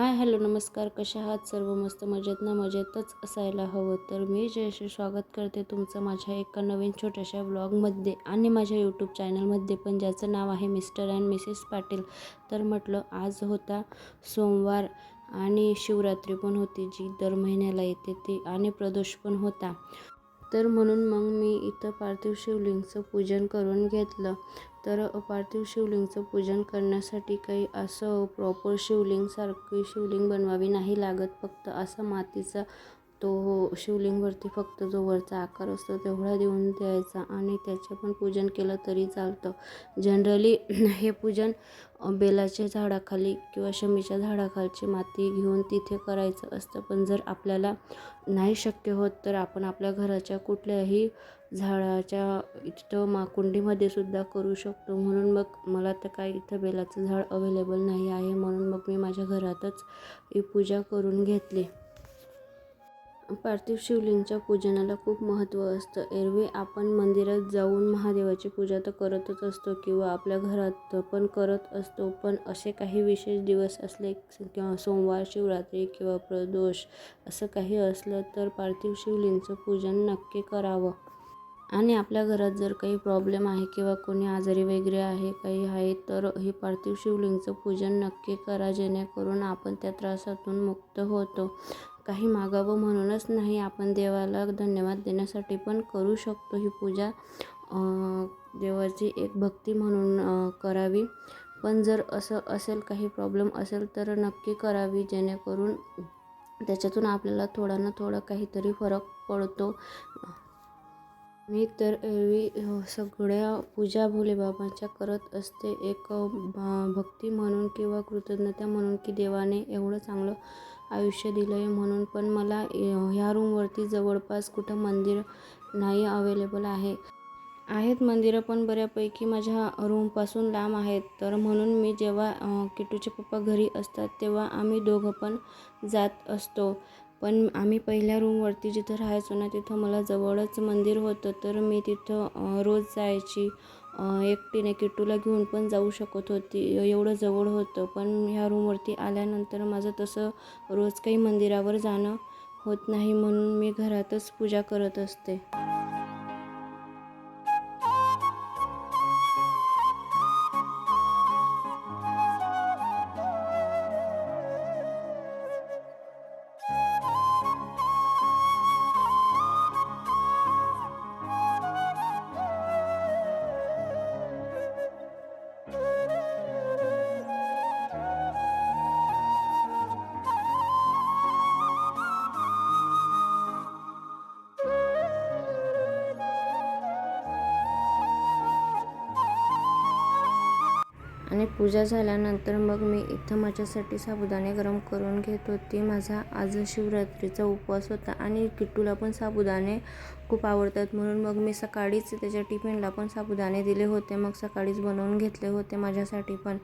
Hi hello नमस्कार. कशा आहात? सर्व मस्त मजेत ना? मजेतच असायला हवं. तर मी जयश्री स्वागत करते तुमचं माझ्या एका नवीन छोट्याशा ब्लॉगमध्ये आणि माझ्या यूट्यूब चॅनलमध्ये पण ज्याचं नाव आहे मिस्टर अँड मिसेस पाटील. तर म्हटलं आज होता सोमवार आणि शिवरात्री पण होती जी दर महिन्याला येते ती आणि प्रदोष पण होता. तर म्हणून मग मी इथं पार्थिव शिवलिंगचं पूजन करून घेतलं. तर पार्थिव शिवलिंगचं पूजन करण्यासाठी काही असं प्रॉपर शिवलिंगसारखी शिवलिंग बनवावी नाही लागत. फक्त असा मातीचा तो शिवलिंगवरती फक्त जो वरचा आकार असतो तेवढा देऊन द्यायचा आणि त्याचे पण पूजन केलं तरी चालतं. जनरली हे पूजन बेलाच्या झाडाखाली किंवा शमीच्या झाडाखालची माती घेऊन तिथे करायचं असतं. पण जर आपल्याला नाही शक्य होत तर आपण आपल्या घराच्या कुठल्याही झाडाच्या इथं मा कुंडीमध्ये सुद्धा करू शकतो. म्हणून मग मला तर काय इथं बेलाचं झाड अवेलेबल नाही आहे. म्हणून मग मी माझ्या घरातच ही पूजा करून घेतली. पार्थिव शिवलिंगच्या पूजनाला खूप महत्त्व असतं. एरवी आपण मंदिरात जाऊन महादेवाची पूजा तर करतच असतो किंवा आपल्या घरात पण करत असतो. पण असे काही विशेष दिवस असले किंवा सोमवार शिवरात्री किंवा प्रदोष असं काही असलं तर पार्थिव शिवलिंगचं पूजन नक्की करावं. आणि आपल्या घरात जर काही प्रॉब्लेम आहे किंवा कोणी आजारी वगैरे आहे काही आहे तर हे पार्थिव शिवलिंगचं पूजन नक्की करा जेणेकरून आपण त्या त्रासातून मुक्त होतो. काही मागावं म्हणूनच नाही आपण देवाला धन्यवाद देण्यासाठी पण करू शकतो ही पूजा. देवाची एक भक्ती म्हणून करावी. पण जर असं असेल काही प्रॉब्लेम असेल तर नक्की करावी जेणेकरून त्याच्यातून आपल्याला थोडा ना थोडा काहीतरी फरक पडतो. मी तर एरवी सगळ्या पूजा भोलेबाबांच्या करत असते. एक भक्ती म्हणून किंवा कृतज्ञता म्हणून की देवाने एवढं चांगलं आयुष्य दिलं आहे म्हणून. पण मला ह्या रूमवरती जवळपास कुठं मंदिर नाही अवेलेबल आहे. आहेत मंदिरं पण बऱ्यापैकी माझ्या रूमपासून लांब आहेत. तर म्हणून मी जेव्हा किटूचे पप्पा घरी असतात तेव्हा आम्ही दोघं पण जात असतो. पण आम्ही पहिल्या रूमवरती जिथं राहायचो ना तिथं मला जवळच मंदिर होतं. तर मी तिथं रोज जायची. एकटीने किट्टूला घेऊन पण जाऊ शकत होती. एवढं जवळ होतं. पण ह्या रूमवरती आल्यानंतर माझं तसं रोज काही मंदिरावर जाणं होत नाही म्हणून मी घरातच पूजा करत असते. आणि पूजा झाल्यानंतर मग मी इथं माझ्यासाठी साबुदाणे गरम करून घेत होती. माझा आज शिवरात्रीचा उपवास होता आणि किट्टूला पण साबुदाणे खूप आवडतात. म्हणून मग मी सकाळीच त्याच्या टिफिनला पण साबुदाणे दिले होते. मग सकाळीच बनवून घेतले होते माझ्यासाठी पण.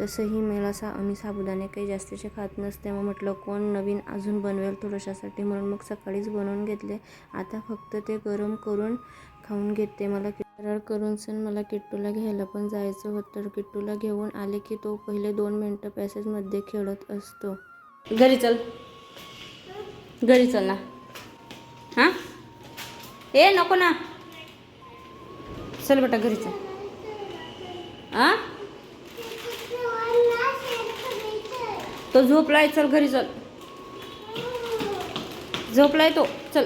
तसंही मला सा मी साबुदाणे काही जास्तीचे खात नसते. मग म्हटलं कोण नवीन अजून बनवेल थोड्याशासाठी म्हणून मग सकाळीच बनवून घेतले. आता फक्त ते गरम करून खाऊन घेते. मला करार करून सन मला किट्टूला घ्यायला पण जायचं होतं. तर किट्टूला घेऊन आले की तो पहिले दोन मिनटं पॅसेजमध्ये खेळत असतो. घरी चल. घरी चल ना. हां? ए नको ना. चल बेटा घरी चल. हां तो झोपलाय चल घरी चल. झोपलाय तो. चल.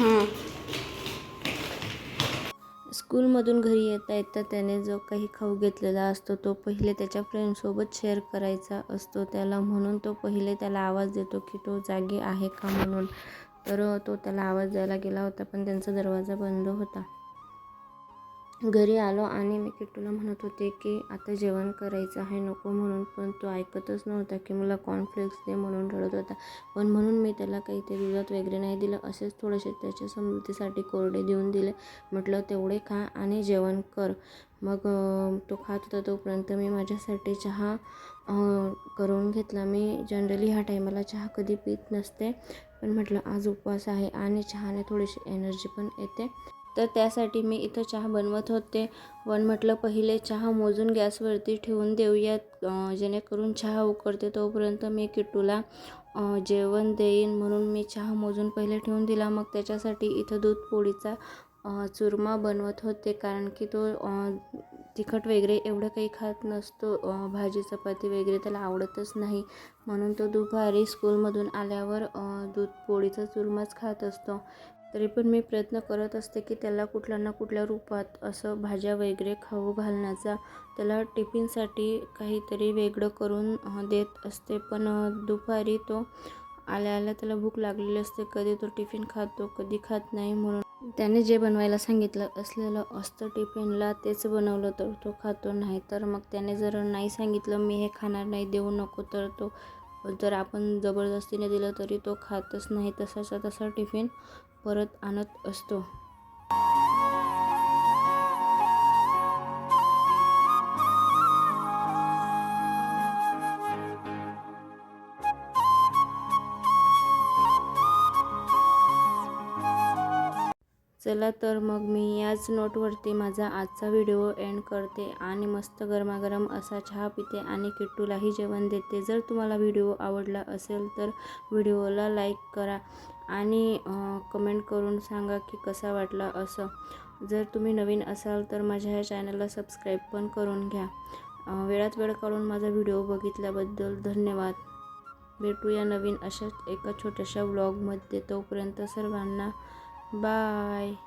हां. स्कूलमधून घरी येता येता त्याने जो काही खाऊ घेतलेला असतो तो पहिले त्याच्या फ्रेंडसोबत शेअर करायचा असतो. त्याला म्हणून तो पहिले त्याला आवाज देतो की तो जागी आहे का म्हणून. तर तो त्याला आवाज द्यायला गेला होता पण त्यांचा दरवाजा बंद होता. घरी आलो आणि मी किट्टूला म्हणत होते की आता जेवण करायचं आहे नको म्हणून. पण तो ऐकतच नव्हता की मला कॉर्नफ्लेक्स दे म्हणून रडत होता. पण म्हणून मी त्याला काही ते दुधात वगैरे नाही दिलं. असेच थोडेसे त्याच्या समृद्धीसाठी कोरडे देऊन दिले. म्हटलं तेवढे खा आणि जेवण कर. मग तो खात होता तोपर्यंत मी माझ्यासाठी चहा करून घेतला. मी जनरली ह्या टायमाला चहा कधी पित नसते. पण म्हटलं आज उपवास आहे आणि चहाने थोडीशी एनर्जी पण येते. तर त्यासाठी मी इथं चहा बनवत होते. पण म्हटलं पहिले चहा मोजून गॅसवरती ठेवून देऊयात. जेणेकरून चहा उकळते तोपर्यंत मी किटूला जेवण देईन म्हणून मी चहा मोजून पहिले ठेवून दिला. मग त्याच्यासाठी इथं दूध पोळीचा चुरमा बनवत होते. कारण की तो तिखट वगैरे एवढं काही खात नसतो. भाजी चपाती वगैरे त्याला आवडतच नाही. म्हणून तो दुपारी स्कूलमधून आल्यावर दूध पोळीचा चुरमाच खात असतो. तरी पण मी प्रयत्न करत असते की त्याला कुठल्या ना कुठल्या रूपात असं भाज्या वगैरे खाऊ घालण्याचा. त्याला टिफिनसाठी काहीतरी वेगळं करून देत असते. पण दुपारी तो आल्या आल्या त्याला भूक लागलेली असते. कधी तो टिफिन खातो कधी खात नाही म्हणून. त्याने जे बनवायला सांगितलं असलेलं असतं टिफिनला तेच बनवलं तर तो खातो. नाही तर मग त्याने जर नाही सांगितलं मी हे खाणार नाही देऊ नको तर तो जर आपण जबरदस्तीने दिलं तरी तो खातच नाही तसाचा तसा टिफिन परत आणत असतो. चला तर मग मी याच नोटवरती माझा आजचा व्हिडिओ एंड करते आणि मस्त गरमागरम असा चहा पिते आणि किट्टूलाही जेवण देते. जर तुम्हाला व्हिडिओ आवडला असेल तर व्हिडिओला लाईक करा आणि कमेंट करून सांगा की कसा वाटला असं. जर तुम्ही नवीन असाल तर माझ्या ह्या चॅनलला सबस्क्राईब पण करून घ्या. वेळात वेळ काढून माझा व्हिडिओ बघितल्याबद्दल धन्यवाद. भेटूया नवीन अशाच एका छोट्याशा व्लॉगमध्ये तोपर्यंत सर्वांना Bye.